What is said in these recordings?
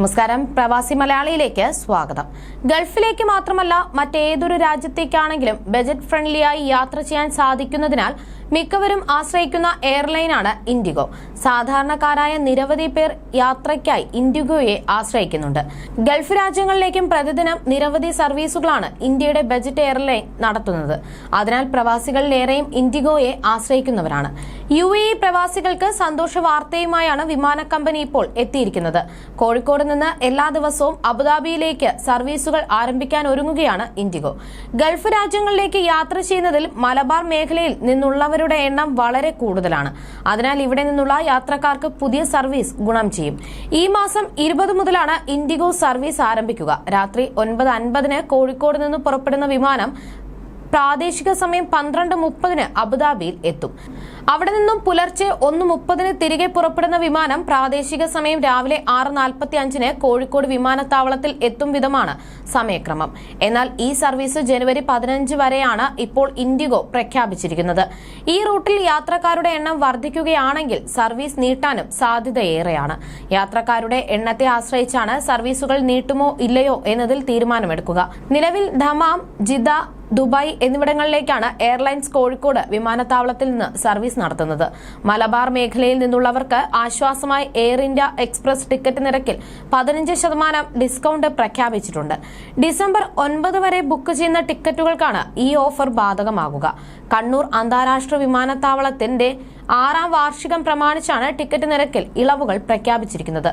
നമസ്കാരം. പ്രവാസി മലയാളിയിലേക്ക് സ്വാഗതം. ഗൾഫിലേക്ക് മാത്രമല്ല മറ്റേതൊരു രാജ്യത്തേക്കാണെങ്കിലും ബജറ്റ് ഫ്രണ്ട്ലിയായി യാത്ര ചെയ്യാൻ സാധിക്കുന്നതിനാൽ മിക്കവരും ആശ്രയിക്കുന്ന എയർലൈനാണ് ഇൻഡിഗോ. സാധാരണക്കാരായ നിരവധി പേർ യാത്രയ്ക്കായി ഇൻഡിഗോയെ ആശ്രയിക്കുന്നുണ്ട്. ഗൾഫ് രാജ്യങ്ങളിലേക്കും പ്രതിദിനം നിരവധി സർവീസുകളാണ് ഇന്ത്യയുടെ ബജറ്റ് എയർലൈൻ നടത്തുന്നത്. അതിനാൽ പ്രവാസികളിലേറെയും ഇൻഡിഗോയെ ആശ്രയിക്കുന്നവരാണ്. യു എ പ്രവാസികൾക്ക് സന്തോഷ വാർത്തയുമായാണ് വിമാന കമ്പനി ഇപ്പോൾ എത്തിയിരിക്കുന്നത്. കോഴിക്കോട് നിന്ന് എല്ലാ ദിവസവും അബുദാബിയിലേക്ക് സർവീസുകൾ ആരംഭിക്കാൻ ഒരുങ്ങുകയാണ് ഇൻഡിഗോ. ഗൾഫ് രാജ്യങ്ങളിലേക്ക് യാത്ര ചെയ്യുന്നതിൽ മലബാർ മേഖലയിൽ നിന്നുള്ളവരുടെ എണ്ണം വളരെ കൂടുതലാണ്. അതിനാൽ ഇവിടെ നിന്നുള്ള യാത്രക്കാർക്ക് പുതിയ സർവീസ് ഗുണം ചെയ്യും. ഈ മാസം ഇരുപത് മുതലാണ് ഇൻഡിഗോ സർവീസ് ആരംഭിക്കുക. രാത്രി ഒൻപത് അൻപതിന് കോഴിക്കോട് നിന്ന് പുറപ്പെടുന്ന വിമാനം പ്രാദേശിക സമയം പന്ത്രണ്ട് മുപ്പതിന് അബുദാബിയിൽ എത്തും. അവിടെ നിന്നും പുലർച്ചെ ഒന്ന് മുപ്പതിന് തിരികെ പുറപ്പെടുന്ന വിമാനം പ്രാദേശിക സമയം രാവിലെ ആറ് നാൽപ്പത്തി അഞ്ചിന് കോഴിക്കോട് വിമാനത്താവളത്തിൽ എത്തും വിധമാണ് സമയക്രമം. എന്നാൽ ഈ സർവീസ് ജനുവരി പതിനഞ്ച് വരെയാണ് ഇപ്പോൾ ഇൻഡിഗോ പ്രഖ്യാപിച്ചിരിക്കുന്നത്. ഈ റൂട്ടിൽ യാത്രക്കാരുടെ എണ്ണം വർദ്ധിക്കുകയാണെങ്കിൽ സർവീസ് നീട്ടാനും സാധ്യതയേറെയാണ്. യാത്രക്കാരുടെ എണ്ണത്തെ ആശ്രയിച്ചാണ് സർവീസുകൾ നീട്ടുമോ ഇല്ലയോ എന്നതിൽ തീരുമാനമെടുക്കുക. നിലവിൽ ധമാം ജിദ്ദ ദുബായ് എന്നിവിടങ്ങളിലേക്കാണ് എയർലൈൻസ് കോഴിക്കോട് വിമാനത്താവളത്തിൽ നിന്ന് സർവീസ് നടത്തുന്നത്. മലബാർ മേഖലയിൽ നിന്നുള്ളവർക്ക് ആശ്വാസമായി എയർ ഇന്ത്യ എക്സ്പ്രസ് ടിക്കറ്റ് നിരക്കിൽ പതിനഞ്ച് ശതമാനം ഡിസ്കൗണ്ട് പ്രഖ്യാപിച്ചിട്ടുണ്ട്. ഡിസംബർ ഒൻപത് വരെ ബുക്ക് ചെയ്യുന്ന ടിക്കറ്റുകൾക്കാണ് ഈ ഓഫർ ബാധകമാകുക. കണ്ണൂർ അന്താരാഷ്ട്ര വിമാനത്താവളത്തിന്റെ ആറാം വാർഷികം പ്രമാണിച്ചാണ് ടിക്കറ്റ് നിരക്കിൽ ഇളവുകൾ പ്രഖ്യാപിച്ചിരിക്കുന്നത്.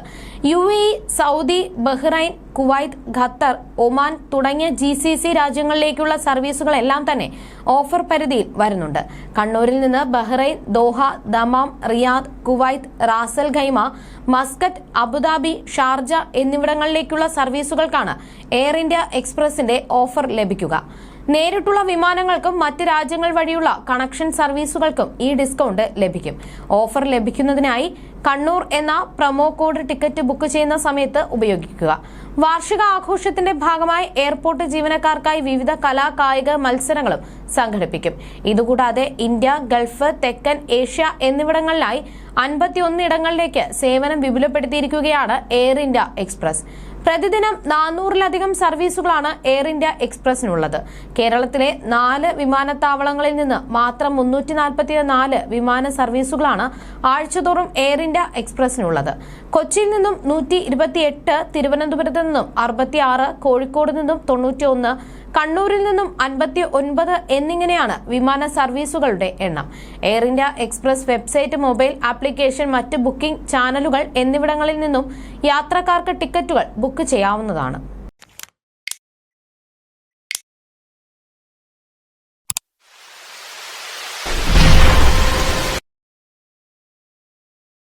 U A Saudi Bahrain Kuwait Qatar Oman തുടങ്ങിയ ജി രാജ്യങ്ങളിലേക്കുള്ള സർവീസുകളെല്ലാം തന്നെ ഓഫർ പരിധിയിൽ വരുന്നുണ്ട്. കണ്ണൂരിൽ നിന്ന് Bahrain Doha Dammam Riyadh Kuwait Ras al Khaimah Muscat Abu Dhabi Sharjah എന്നിവിടങ്ങളിലേക്കുള്ള സർവീസുകൾക്കാണ് എയർ ഇന്ത്യ എക്സ്പ്രസിന്റെ ഓഫർ ലഭിക്കുക. നേരിട്ടുള്ള വിമാനങ്ങൾക്കും മറ്റ് രാജ്യങ്ങൾ വഴിയുള്ള കണക്ഷൻ സർവീസുകൾക്കും ഈ ഡിസ്കൗണ്ട് ലഭിക്കും. ഓഫർ ലഭിക്കുന്നതിനായി കണ്ണൂർ എന്ന പ്രൊമോ കോഡ് ടിക്കറ്റ് ബുക്ക് ചെയ്യുന്ന സമയത്ത് ഉപയോഗിക്കുക. വാർഷിക ആഘോഷത്തിന്റെ ഭാഗമായി എയർപോർട്ട് ജീവനക്കാർക്കായി വിവിധ കലാ കായിക മത്സരങ്ങളും സംഘടിപ്പിക്കും. ഇതുകൂടാതെ ഇന്ത്യ ഗൾഫ് തെക്കൻ ഏഷ്യ എന്നിവിടങ്ങളിലായി അൻപത്തിയൊന്ന് ഇടങ്ങളിലേക്ക് സേവനം വിപുലപ്പെടുത്തിയിരിക്കുകയാണ് എയർ ഇന്ത്യ എക്സ്പ്രസ്. പ്രതിദിനം നാനൂറിലധികം സർവീസുകളാണ് എയർ ഇന്ത്യ എക്സ്പ്രസിനുള്ളത്. കേരളത്തിലെ നാല് വിമാനത്താവളങ്ങളിൽ നിന്ന് മാത്രം മുന്നൂറ്റി നാൽപ്പത്തി നാല് വിമാന സർവീസുകളാണ് ആഴ്ചതോറും എയർ ഇന്ത്യ എക്സ്പ്രസിനുള്ളത്. കൊച്ചിയിൽ നിന്നും നൂറ്റി ഇരുപത്തിയെട്ട് തിരുവനന്തപുരത്ത് നിന്നും അറുപത്തിയാറ് കോഴിക്കോട് നിന്നും തൊണ്ണൂറ്റി ഒന്ന് കണ്ണൂരിൽ നിന്നും അൻപത്തി ഒൻപത് എന്നിങ്ങനെയാണ് വിമാന സർവീസുകളുടെ എണ്ണം. Air India Express website mobile application മറ്റ് ബുക്കിംഗ് ചാനലുകൾ എന്നിവിടങ്ങളിൽ നിന്നും യാത്രക്കാർക്ക് ടിക്കറ്റുകൾ ബുക്ക് ചെയ്യാവുന്നതാണ്.